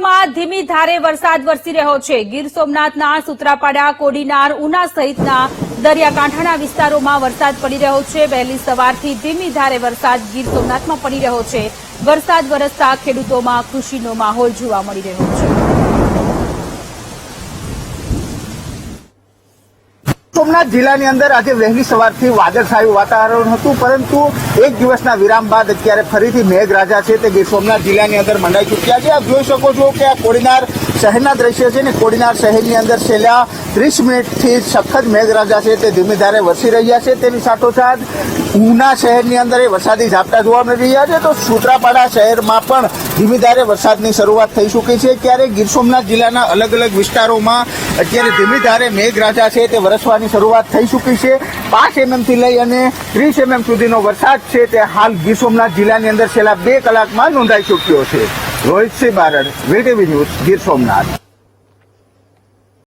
સોમનાથમાં ધીમી ધારે વરસાદ વરસી રહ્યો છે. ગીર સોમનાથના સુત્રાપાડા, કોડીનાર, ઉના સહિતના દરિયાકાંઠાના વિસ્તારોમાં વરસાદ પડી રહ્યો છે. વહેલી સવારથી ધીમી ધારે વરસાદ ગીર સોમનાથમાં પડી રહ્યો છે. વરસાદ વરસતા ખેડૂતોમાં ખુશીનો માહોલ જોવા મળી રહ્યો છે. સોમનાથ જિલ્લાની અંદર આજે વહેલી સવારથી વાદળછાયું વાતાવરણ હતું, પરંતુ એક દિવસના વિરામ બાદ અત્યારે ફરીથી મેઘરાજા છે તે ગીર સોમનાથ જિલ્લાની અંદર મંડાઈ ચૂક્યા છે. આપ જોઈ શકો છો કે આ કોડીનાર શહેરના દ્રશ્ય છે ને કોડીનાર શહેરની અંદર છેલ્લા ત્રીસ મિનિટથી સખત મેઘરાજા છે તે ધીમી ધારે વરસી રહ્યા છે તેની સાથોસાથ ઉના શહેરની અંદર એ વરસાદી ઝાપટા જોવા મળી રહ્યા છે. તો સુત્રાપાડા શહેરમાં પણ ધીમી ધારે વરસાદની શરૂઆત થઈ ચૂકી છે. ત્યારે ગીર સોમનાથ જિલ્લાના અલગ અલગ વિસ્તારોમાં અત્યારે ધીમી ધારે મેઘરાજા છે તે વરસવાની શરૂઆત થઈ ચૂકી છે. પાંચ એમએમથી લઈ અને ત્રીસ એમએમ સુધીનો વરસાદ છે. તે હાલ ગીર સોમનાથ જિલ્લાની અંદર છેલ્લા બે કલાકમાં નોંધાઈ ચૂક્યો છે. Rohitsinh Barad VTV news Gir Somnath.